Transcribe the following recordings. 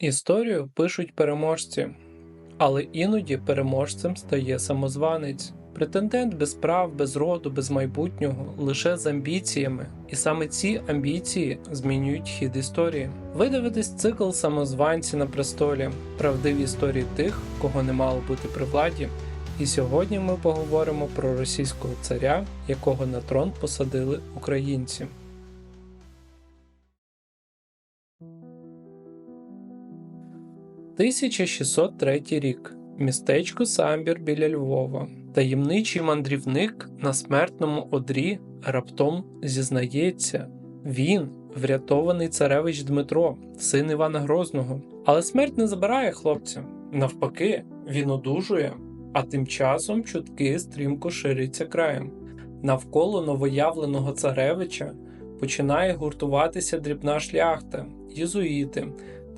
Історію пишуть переможці, але іноді переможцем стає самозванець. Претендент без прав, без роду, без майбутнього, лише з амбіціями. І саме ці амбіції змінюють хід історії. Ви дивитесь цикл самозванці на престолі, правдиві історії тих, кого не мало бути при владі. І сьогодні ми поговоримо про російського царя, якого на трон посадили українці. – 1603 рік. Містечко Самбір біля Львова. Таємничий мандрівник на смертному одрі раптом зізнається. Він врятований царевич Дмитро, син Івана Грозного. Але смерть не забирає хлопця. Навпаки, він одужує, а тим часом чутки стрімко ширяться краєм. Навколо новоявленого царевича починає гуртуватися дрібна шляхта, єзуїти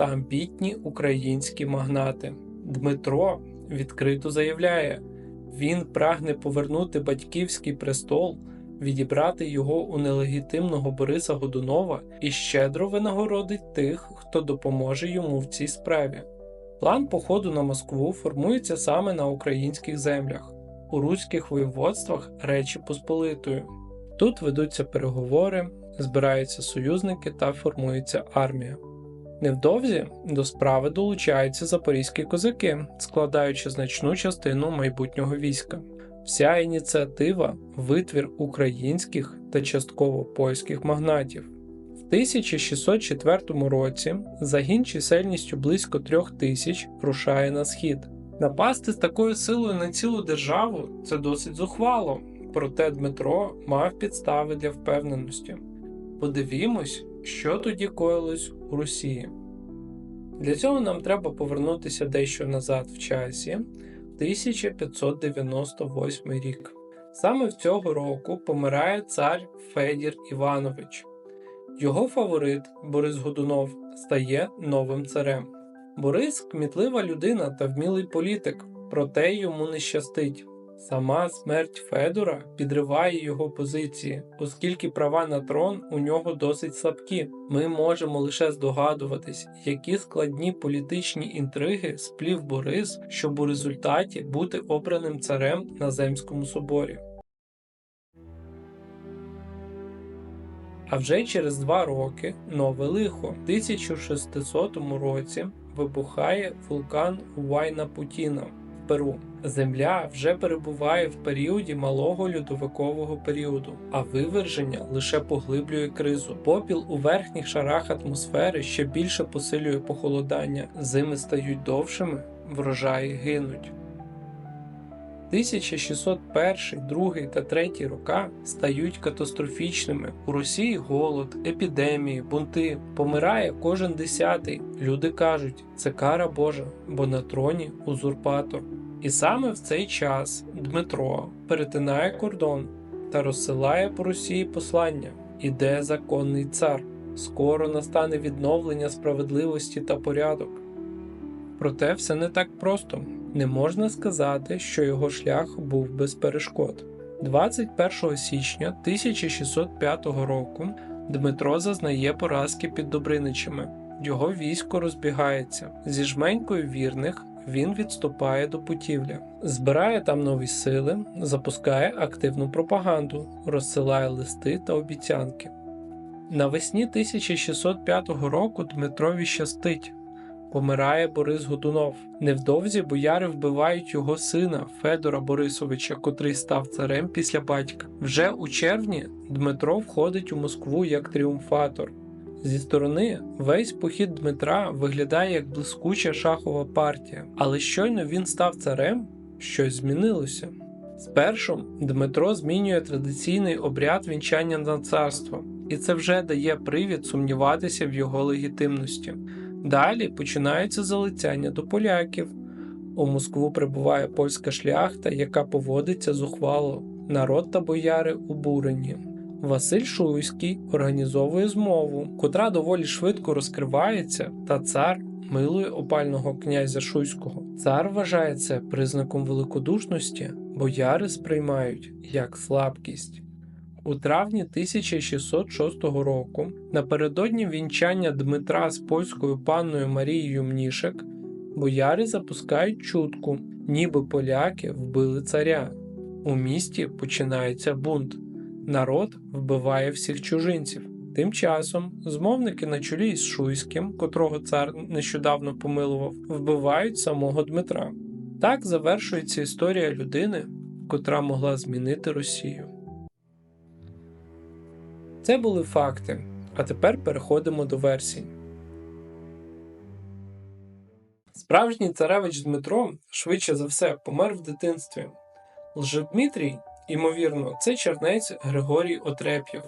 та амбітні українські магнати. Дмитро відкрито заявляє, він прагне повернути батьківський престол, відібрати його у нелегітимного Бориса Годунова і щедро винагородить тих, хто допоможе йому в цій справі. План походу на Москву формується саме на українських землях, у руських воєводствах Речі Посполитої. Тут ведуться переговори, збираються союзники та формується армія. Невдовзі до справи долучаються запорізькі козаки, складаючи значну частину майбутнього війська. Вся ініціатива витвір українських та частково польських магнатів. В 1604 році загін чисельністю близько трьох тисяч рушає на схід. Напасти з такою силою на цілу державу це досить зухвало, проте Дмитро мав підстави для впевненості. Подивімось, що тоді коїлось Росії. Для цього нам треба повернутися дещо назад в часі, 1598 рік. Саме в цього року помирає цар Федір Іванович. Його фаворит Борис Годунов стає новим царем. Борис кмітлива людина та вмілий політик, проте йому не щастить. Сама смерть Федора підриває його позиції, оскільки права на трон у нього досить слабкі. Ми можемо лише здогадуватись, які складні політичні інтриги сплів Борис, щоб у результаті бути обраним царем на Земському соборі. А вже через два роки нове лихо в 1600 році вибухає вулкан Уайна Путіна Перу. Земля вже перебуває в періоді малого льодовикового періоду, а виверження лише поглиблює кризу. Попіл у верхніх шарах атмосфери ще більше посилює похолодання, зими стають довшими, врожаї гинуть. 1601, 2 та 3 роки стають катастрофічними. У Росії голод, епідемії, бунти. Помирає кожен десятий. Люди кажуть, це кара Божа, бо на троні узурпатор. І саме в цей час Дмитро перетинає кордон та розсилає по Росії послання: іде законний цар. Скоро настане відновлення справедливості та порядок. Проте все не так просто. Не можна сказати, що його шлях був без перешкод. 21 січня 1605 року Дмитро зазнає поразки під Добриничами. Його військо розбігається. Зі жменькою вірних він відступає до Путівля, збирає там нові сили, запускає активну пропаганду, розсилає листи та обіцянки. Навесні 1605 року Дмитрові щастить. Помирає Борис Годунов. Невдовзі бояри вбивають його сина Федора Борисовича, котрий став царем після батька. Вже у червні Дмитро входить у Москву як тріумфатор. Зі сторони весь похід Дмитра виглядає як блискуча шахова партія, але щойно він став царем, щось змінилося. Спершу Дмитро змінює традиційний обряд вінчання на царство, і це вже дає привід сумніватися в його легітимності. Далі починається залицяння до поляків. У Москву прибуває польська шляхта, яка поводиться зухвало. Народ та бояри обурені. Василь Шуйський організовує змову, котра доволі швидко розкривається, та цар милує опального князя Шуйського. Цар вважає це признаком великодушності, бояри сприймають як слабкість. У травні 1606 року, напередодні вінчання Дмитра з польською панною Марією Мнішек, бояри запускають чутку, ніби поляки вбили царя. У місті починається бунт. Народ вбиває всіх чужинців. Тим часом змовники на чолі із Шуйським, котрого цар нещодавно помилував, вбивають самого Дмитра. Так завершується історія людини, котра могла змінити Росію. Це були факти. А тепер переходимо до версій. Справжній царевич Дмитро швидше за все помер в дитинстві. Лжедмитрій, ймовірно, це чернець Григорій Отреп'єв.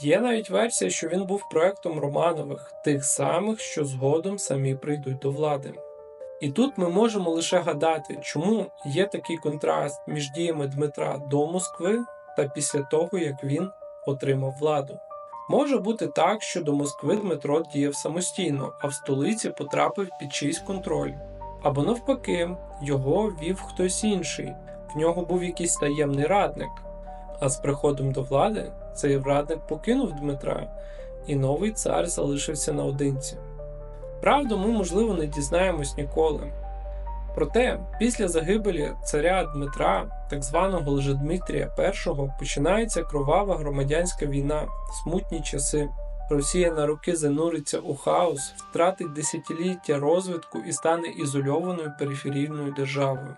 Є навіть версія, що він був проектом Романових, тих самих, що згодом самі прийдуть до влади. І тут ми можемо лише гадати, чому є такий контраст між діями Дмитра до Москви та після того, як він отримав владу. Може бути так, що до Москви Дмитро діяв самостійно, а в столиці потрапив під чийсь контроль. Або навпаки, його вів хтось інший, в нього був якийсь таємний радник. А з приходом до влади цей радник покинув Дмитра, і новий цар залишився наодинці. Правду ми, можливо, не дізнаємось ніколи. Проте, після загибелі царя Дмитра, так званого Лжедмитрія І, починається кровава громадянська війна, смутні часи. Росія на роки зануриться у хаос, втратить десятиліття розвитку і стане ізольованою периферійною державою.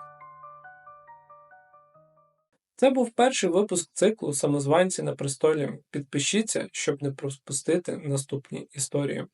Це був перший випуск циклу Самозванці на престолі. Підпишіться, щоб не пропустити наступні історії.